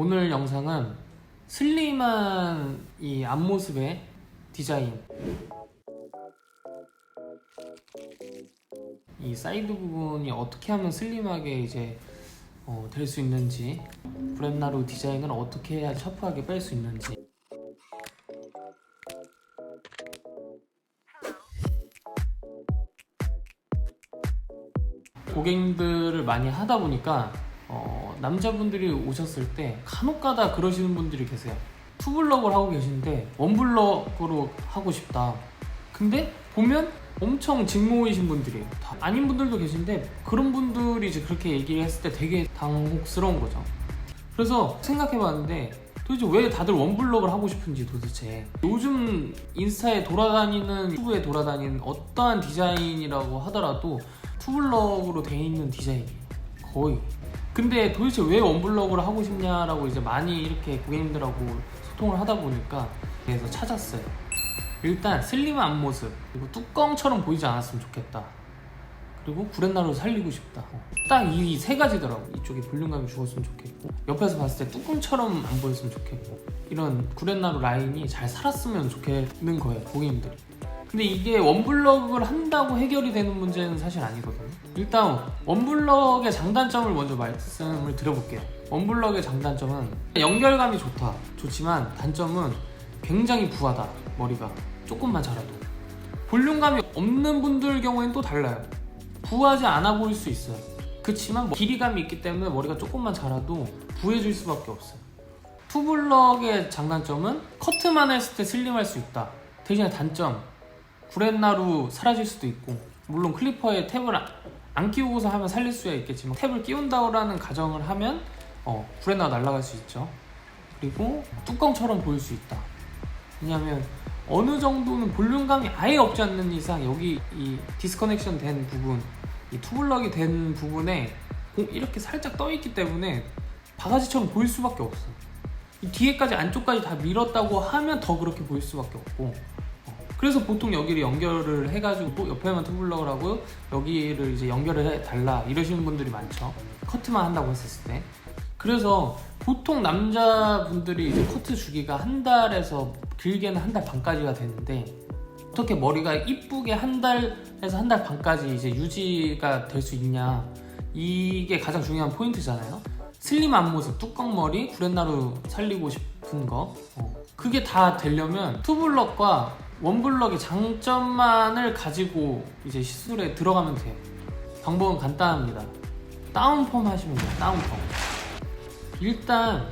오늘 영상은 슬림한 이 앞모습의 디자인. 이 사이드 부분이 어떻게 하면 슬림하게 이제 어, 될 수 있는지 브렛나루 디자인을 어떻게 해야 셔프하게 뺄 수 있는지. 고객님들을 많이 하다 보니까 어, 남자분들이 오셨을 때 간혹가다 그러시는 분들이 계세요. 투블럭을 하고 계신데 원블럭으로 하고 싶다. 근데 보면 엄청 직모이신 분들이에요. 다 아닌 분들도 계신데 그런 분들이 이제 그렇게 얘기를 했을 때 되게 당혹스러운 거죠. 그래서 생각해봤는데 도대체 왜 다들 원블럭을 하고 싶은지 도대체 요즘 인스타에 돌아다니는 유튜브에 돌아다니는 어떠한 디자인이라고 하더라도 투블럭으로 돼 있는 디자인이에요 거의 근데 도대체 왜 원블럭을 하고 싶냐라고 이제 많이 이렇게 고객님들하고 소통을 하다 보니까 그래서 찾았어요. 일단 슬림한 앞모습. 그리고 뚜껑처럼 보이지 않았으면 좋겠다. 그리고 구렛나루 살리고 싶다. 딱 이 세 가지더라고. 이쪽에 볼륨감이 죽었으면 좋겠고 옆에서 봤을 때 뚜껑처럼 안 보였으면 좋겠고 이런 구렛나루 라인이 잘 살았으면 좋겠는 거예요 고객님들이 근데 이게 원블럭을 한다고 해결이 되는 문제는 사실 아니거든요 일단 원블럭의 장단점을 먼저 말씀을 드려볼게요 원블럭의 장단점은 연결감이 좋다 좋지만 단점은 굉장히 부하다 머리가 조금만 자라도 볼륨감이 없는 분들 경우에는 또 달라요 부하지 않아 보일 수 있어요. 그렇지만 뭐 길이감이 있기 때문에 머리가 조금만 자라도 부해질 수밖에 없어요. 투블럭의 장단점은 커트만 했을 때 슬림할 수 있다. 대신에 단점 구렛나루 사라질 수도 있고 물론 클리퍼에 탭을 안- 안 끼우고서 하면 살릴 수야 있겠지만 탭을 끼운다라는 가정을 하면 어, 구렛나루 날아갈 수 있죠. 그리고 뚜껑처럼 보일 수 있다. 왜냐하면 어느 정도는 볼륨감이 아예 없지 않는 이상 여기 이 디스커넥션 된 부분 이 투블럭이 된 부분에 공- 이렇게 살짝 떠 있기 때문에 바가지처럼 보일 수밖에 없어 이 뒤에까지 안쪽까지 다 밀었다고 하면 더 그렇게 보일 수밖에 없고 어, 그래서 보통 여기를 연결을 해가지고 옆에만 투블럭을 하고 여기를 이제 연결을 해 달라 이러시는 분들이 많죠 커트만 한다고 했을 때 그래서 보통 남자분들이 이제 커트 주기가 한 달에서 길게는 한 달 반까지가 되는데 어떻게 머리가 이쁘게 한 달에서 한 달 반까지 이제 유지가 될 수 있냐 이게 가장 중요한 포인트잖아요. 슬림한 모습, 뚜껑 머리, 구렛나루 살리고 싶은 거 어. 그게 다 되려면 투블럭과 원블럭의 장점만을 가지고 이제 시술에 들어가면 돼요. 방법은 간단합니다. 다운펌 하시면 돼요. 다운펌. 일단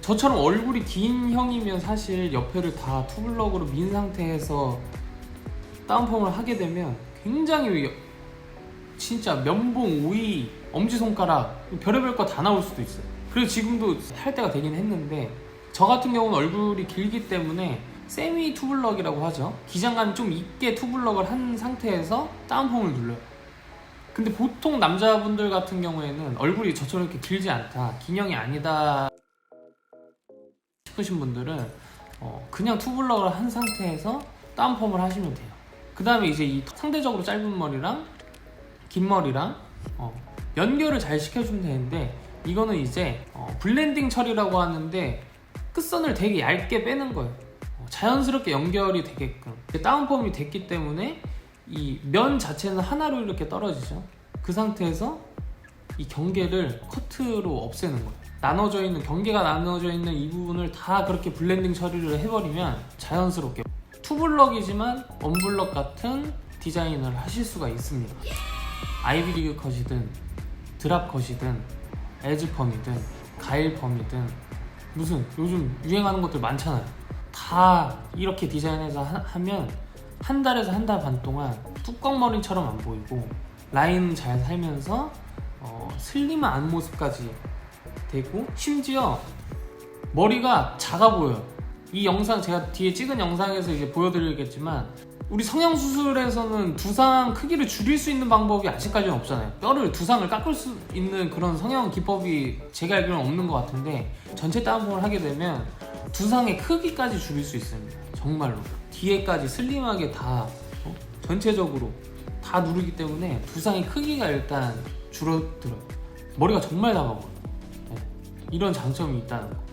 저처럼 얼굴이 긴 형이면 사실 옆에를 다 투블럭으로 민 상태에서 다운펌을 하게 되면 굉장히 여- 진짜 면봉, 오이, 엄지손가락 별의별 거 다 나올 수도 있어요 그리고 지금도 할 때가 되긴 했는데 저 같은 경우는 얼굴이 길기 때문에 세미 투블럭이라고 하죠 기장감이 좀 있게 투블럭을 한 상태에서 다운펌을 눌러요 근데 보통 남자분들 같은 경우에는 얼굴이 저처럼 이렇게 길지 않다 긴형이 아니다 싶으신 분들은 어, 그냥 투블럭을 한 상태에서 다운펌을 하시면 돼요. 그 다음에 이제 이 상대적으로 짧은 머리랑 긴 머리랑 어, 연결을 잘 시켜주면 되는데 이거는 이제 어, 블렌딩 처리라고 하는데 끝선을 되게 얇게 빼는 거예요. 어, 자연스럽게 연결이 되게끔 다운펌이 됐기 때문에 이 면 자체는 하나로 이렇게 떨어지죠. 그 상태에서 이 경계를 커트로 없애는 거예요. 나눠져 있는 경계가 나눠져 있는 이 부분을 다 그렇게 블렌딩 처리를 해버리면 자연스럽게 투블럭이지만 원블럭 같은 디자인을 하실 수가 있습니다. 아이비리그 컷이든 드랍 컷이든 에즈펌이든 가일펌이든 무슨 요즘 유행하는 것들 많잖아요. 다 이렇게 디자인해서 하, 하면 한 달에서 한 달 반 동안 뚜껑머리처럼 안 보이고 라인 잘 살면서 어, 슬림한 앞모습까지 되고 심지어 머리가 작아 보여요. 이 영상 제가 뒤에 찍은 영상에서 이제 보여드리겠지만 우리 성형 수술에서는 두상 크기를 줄일 수 있는 방법이 아직까지는 없잖아요. 뼈를 두상을 깎을 수 있는 그런 성형 기법이 제가 알기로는 없는 것 같은데 전체 다운펌을 하게 되면 두상의 크기까지 줄일 수 있습니다. 정말로 뒤에까지 슬림하게 다 어? 전체적으로 다 누르기 때문에 두상의 크기가 일단 줄어들어요. 머리가 정말 작아 보여요. 네. 이런 장점이 있다는 거.